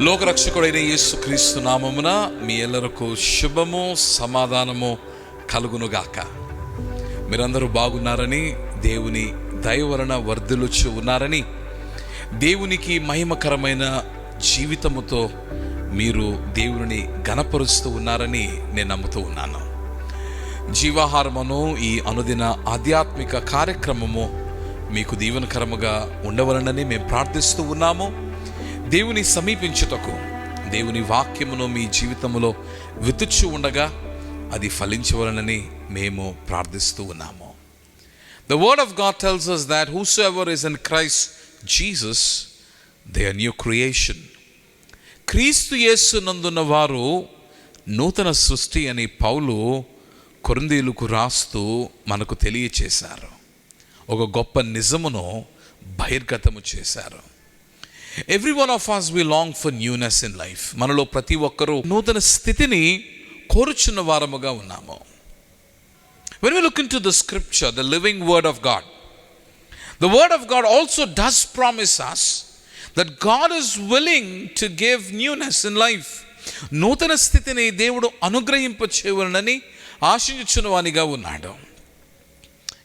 లోకరక్షకుడైన యేసుక్రీస్తు నామమున మీ ఎల్లరకు శుభము సమాధానము కలుగునుగాక. మీరందరూ బాగున్నారని దేవుని దయవలన వర్ధిలుచు ఉన్నారని దేవునికి మహిమకరమైన జీవితముతో మీరు దేవుని గణపరుస్తూ ఉన్నారని నేను నమ్ముతూ ఉన్నాను. జీవాహారమును ఈ అనుదిన ఆధ్యాత్మిక కార్యక్రమము మీకు దీవెనకరముగా ఉండవలనని మేము ప్రార్థిస్తూ ఉన్నాము. దేవుని సమీపించుటకు దేవుని వాక్యమును మీ జీవితంలో వెతుచ్చు ఉండగా అది ఫలించవలనని మేము ప్రార్థిస్తూ ఉన్నాము. The word of God tells us that whosoever is in Christ Jesus they are new creation క్రీస్తు యేసునందున్న వారు నూతన సృష్టి అని పౌలు కొరందీలకు రాస్తూ మనకు తెలియచేశారు. ఒక గొప్ప నిజమును బహిర్గతము చేశారు. Every one of us we long for newness in life మనలో ప్రతి ఒక్కరూ నూతన స్థితిని కోరుచున్న వారముగా ఉన్నాము. When we look in to the scripture the living word of God the word of God also does promise us that God is willing to give newness in life నూతన స్థితిని దేవుడు అనుగ్రహింప చేయవలనని ఆశించుచున్న వానిగా ఉన్నాడు.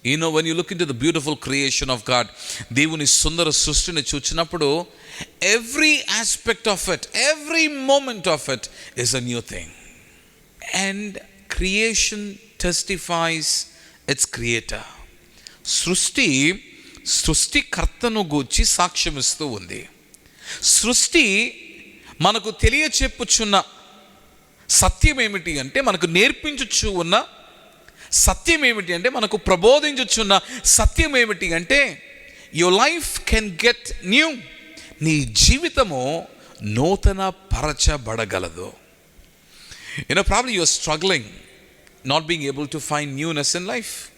You know one you look in to the beautiful creation of God దేవుని సుందర సృష్టిని చూచినప్పుడు every aspect of it every moment of it is a new thing and creation testifies its creator సృష్టి సృష్టికర్తను గూర్చి సాక్ష్యమిస్తూ ఉంది. సృష్టి మనకు తెలియచెప్పుచున్న సత్యం ఏమిటి అంటే మనకు నేర్పించుచు ఉన్న సత్యం ఏమిటి అంటే మనకు ప్రబోధించుచున్న సత్యం ఏమిటి అంటే your life can get new నీ జీవితము నూతన పరచబడగలదు. You know problem your struggling not being able to find newness in life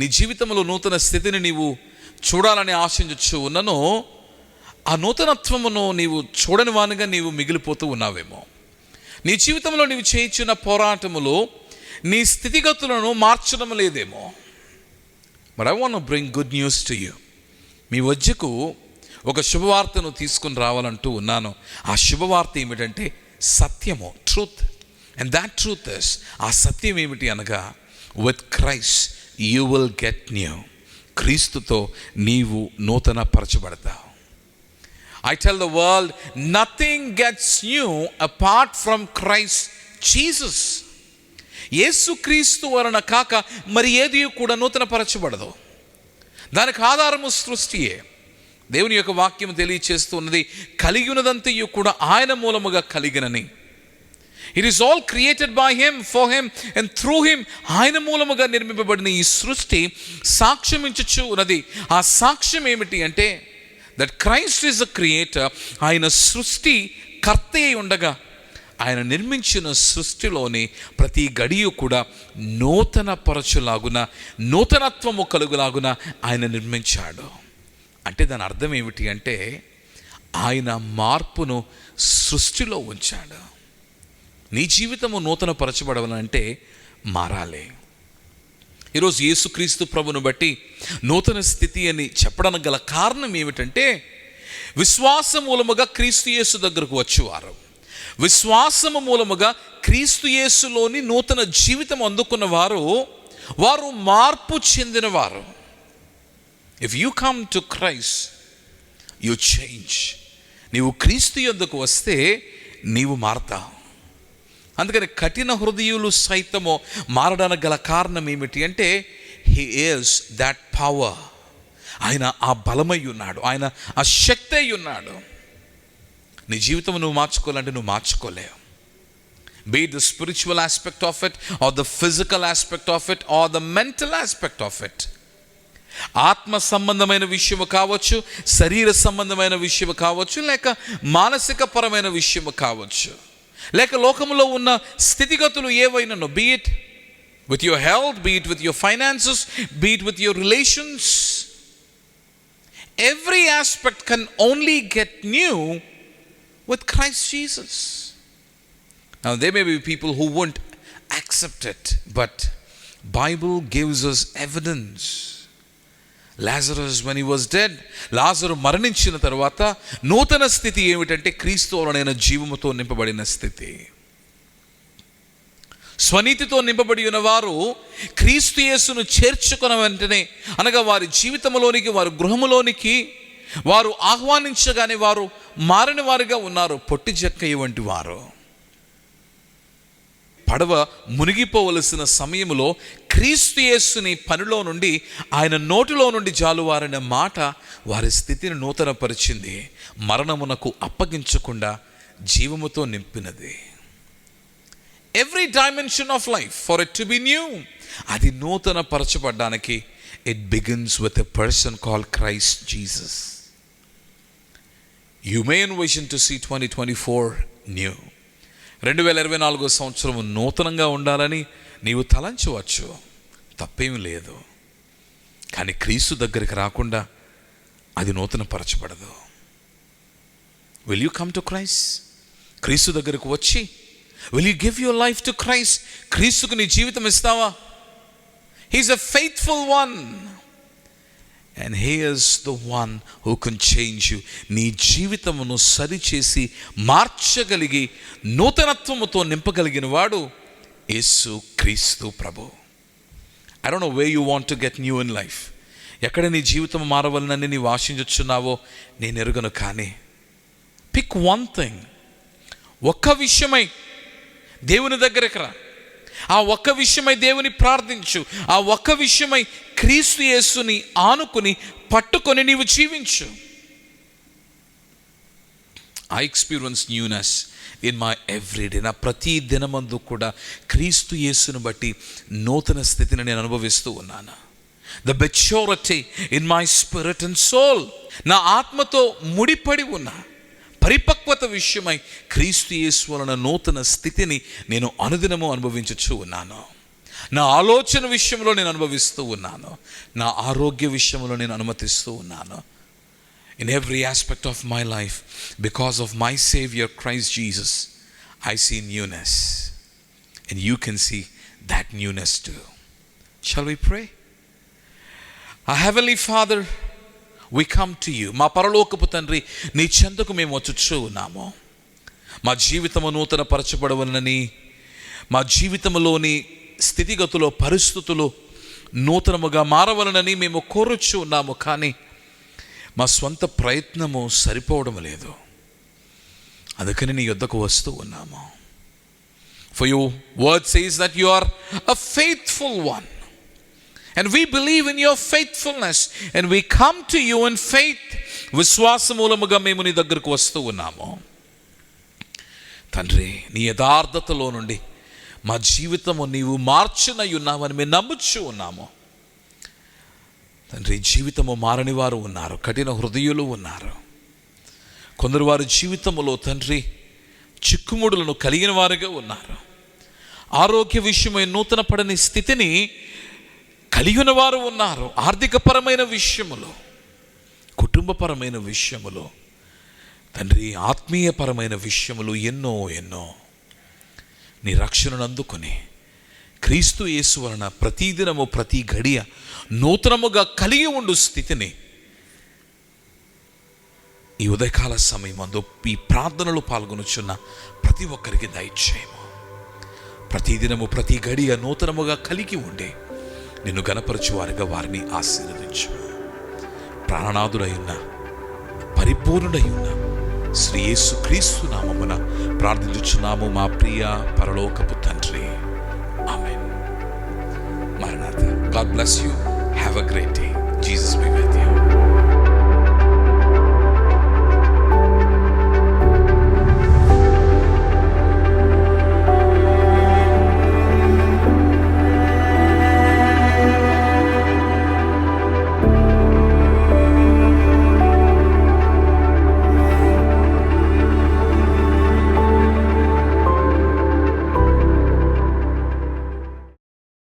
నీ జీవితంలో నూతన స్థితిని నీవు చూడాలని ఆశించచ్చు ఉన్నను ఆ నూతనత్వమును నీవు చూడని వానిగా నీవు మిగిలిపోతూ ఉన్నావేమో. నీ జీవితంలో నీవు చేయించిన పోరాటములు నీ స్థితిగతులను మార్చడం లేదేమో. But I want bring good news to you మీ వద్దకు ఒక శుభవార్తను తీసుకుని రావాలంటూ ఉన్నాను. ఆ శుభవార్త ఏమిటంటే సత్యము truth and that truth is ఆ సత్యం ఏమిటి అనగా with Christ you will get new క్రీస్తుతో నీవు నూతన పరచబడతావు I tell the world nothing gets new apart from Christ Jesus యేసుక్రీస్తు వలన కాక మరి ఏది కూడా నూతనపరచబడదు. దానికి ఆధారము సృష్టియే. దేవుని యొక్క వాక్యం తెలియచేస్తూ ఉన్నది కలిగి ఉన్నదంతయు కూడా ఆయన మూలముగా కలిగినని. It is all created by him for him and through him ఆయన మూలముగా నిర్మింపబడిన ఈ సృష్టి సాక్ష్యం ఉన్నది ఆ సాక్ష్యం ఏమిటి అంటే that Christ is a creator ఆయన సృష్టి కర్త అయి ఉండగా ఆయన నిర్మించిన సృష్టిలోని ప్రతి గడియు కూడా నూతన పరచులాగున నూతనత్వము కలుగులాగున ఆయన నిర్మించాడు. అంటే దాని అర్థం ఏమిటి అంటే ఆయన మార్పును సృష్టిలో ఉంచాడు. నీ జీవితము నూతన పరచబడవాలంటే మారాలి. ఈరోజు యేసుక్రీస్తు ప్రభును బట్టి నూతన స్థితి అని చెప్పడానికి గల కారణం ఏమిటంటే విశ్వాస మూలముగా క్రీస్తు యేసు దగ్గరకు వచ్చేవారు. విశ్వాసము మూలముగా క్రీస్తు యేసులోని నూతన జీవితం అందుకున్న వారు వారు మార్పు చెందినవారు. If you come to Christ you change నీవు క్రీస్తు యొద్దకు వస్తే నీవు మారతావు అందుకని కఠిన హృదయులు సైతము మారడానికి గల కారణం ఏమిటి అంటే హీ ఈస్ దాట్ పవర్ ఆయన ఆ బలమై ఉన్నాడు. ఆయన ఆ శక్తి అయి ఉన్నాడు. నీ జీవితం నువ్వు మార్చుకోవాలంటే నువ్వు మార్చుకోలేవు. Be the spiritual aspect of it or the physical aspect of it or the mental aspect of it ఆత్మ సంబంధమైన విషయము కావచ్చు శరీర సంబంధమైన విషయము కావచ్చు లేక మానసిక పరమైన విషయము కావచ్చు. లేక లోకంలో ఉన్న స్థితిగతులు ఏవైనానో be it with your health be it with your finances be it with your relations every aspect can only get new with Christ Jesus. Now there may be people who won't accept it, but Bible gives us evidence. Lazarus when he was dead లాజరు మరణించిన తర్వాత నూతన స్థితి ఏమిటంటే క్రీస్తువులనైన జీవముతో నింపబడిన స్థితి స్వనీతితో నింపబడి ఉన్నవారు క్రీస్తు యేసును చేర్చుకున్న వెంటనే అనగా వారి జీవితంలోనికి వారి గృహములోనికి వారు ఆహ్వానించగానే వారు మారిన వారిగా ఉన్నారు. పొట్టి జక్కయ్య వంటి వారు. పడవ మునిగిపోవలసిన సమయంలో క్రీస్తు యేసుని పనిలో నుండి ఆయన నోటిలో నుండి జాలువారిన మాట వారి స్థితిని నూతనపరిచింది. మరణమునకు అప్పగించకుండా జీవముతో నింపినది. Every dimension of life for it to be new అది నూతన పరచబడ్డానికి it begins with a person call Christ Jesus you may vision to see twenty twenty four new రెండు వేల ఇరవై నాలుగో సంవత్సరం నూతనంగా ఉండాలని నీవు తలంచవచ్చు. తప్పేమీ లేదు. కానీ క్రీస్తు దగ్గరికి రాకుండా అది నూతన పరచబడదు will you come to Christ క్రీస్తు దగ్గరకు వచ్చి will you give your life to Christ క్రీస్తుకు నీ జీవితం ఇస్తావా he's a faithful one and here's the one who can change you నీ జీవితమును సరిచేసి మార్చగలిగి నూతనత్వముతో నింపగలిగిన వాడు యేసు క్రీస్తు ప్రభు. I don't know way you want to get new in life ఎక్కడ నీ జీవితం మారవలనని నీవు ఆశించుచున్నావో నేను ఎరుగను కానీ. పిక్ వన్ థింగ్ ఒక్క విషయమై దేవుని దగ్గరకు రా. ఆ ఒక్క విషయమై దేవుని ప్రార్థించు. ఆ ఒక్క విషయమై క్రీస్తు యేసుని ఆనుకుని పట్టుకొని నీవు జీవించు. I experience newness in my everyday నా ప్రతి దినమందు కూడా క్రీస్తు యేసును బట్టి నూతన స్థితిని నేను అనుభవిస్తూ ఉన్నాను. The maturity in my spirit and soul నా ఆత్మతో ముడిపడి ఉన్నా. పరిపక్వత విషయమై క్రీస్తు యేసు వలన నూతన స్థితిని నేను అనుదినము అనుభవించచ్చు ఉన్నాను నా ఆలోచన విషయంలో నేను అనుభవిస్తూ ఉన్నాను నా ఆరోగ్య విషయంలో నేను అనుమతిస్తూ ఉన్నాను in every aspect of my life because of my saviour Christ Jesus I see newness and you can see that newness too shall we pray a heavenly father we come to you మా పరలోకపు తండ్రి నీ చెందుకు మేము వచ్చుచూ ఉన్నాము. మా జీవితము నూతన పరచబడవనని మా జీవితంలోని స్థితిగతులు పరిస్థితులు నూతనముగా మారవలనని మేము కోరుచు ఉన్నాము. కానీ మా స్వంత ప్రయత్నము సరిపోవడం లేదు. అందుకని నీ యొద్దకు వస్తూ ఉన్నాము. For you word says that you are a faithful one and we believe in your faithfulness and we come to you in faith విశ్వాస మూలముగా మేము నీ దగ్గరకు వస్తూ ఉన్నాము. తండ్రి నీ యథార్థతలో నుండి మా జీవితము నీవు మార్చినై ఉన్నామని మేము నమ్ముచ్చు ఉన్నాము. తండ్రి జీవితము మారని వారు ఉన్నారు. కఠిన హృదయులు ఉన్నారు. కొందరు వారి జీవితములో తండ్రి చిక్కుముడులను కలిగిన వారుగా ఉన్నారు. ఆరోగ్య విషయమై నూతన పడని స్థితిని కలిగిన వారు ఉన్నారు ఆర్థికపరమైన విషయములో కుటుంబపరమైన విషయములో తండ్రి ఆత్మీయపరమైన విషయములు ఎన్నో ఎన్నో. నీ రక్షణను అందుకొని క్రీస్తు యేసు వలన ప్రతిదినము ప్రతి గడియ నూతనముగా కలిగి ఉండు స్థితిని ఈ ఉదయకాల సమయమందు ఈ ప్రార్థనలు పాల్గొనుచున్న ప్రతి ఒక్కరికి దయచేయము. ప్రతిదినము ప్రతి గడియ నూతనముగా కలిగి ఉండే నిన్ను గనపరచువారుగా వారిని ఆశీర్వదించు. ప్రాణనాథుడయున్న ఉన్న పరిపూర్ణుడై ఉన్న శ్రీ యేసు క్రీస్తు నామమున ప్రార్థించుచున్నాము మా ప్రియ పరలోకపు తండ్రి. ఆమె మరణాథ God bless you. Have a great day. Jesus be with you.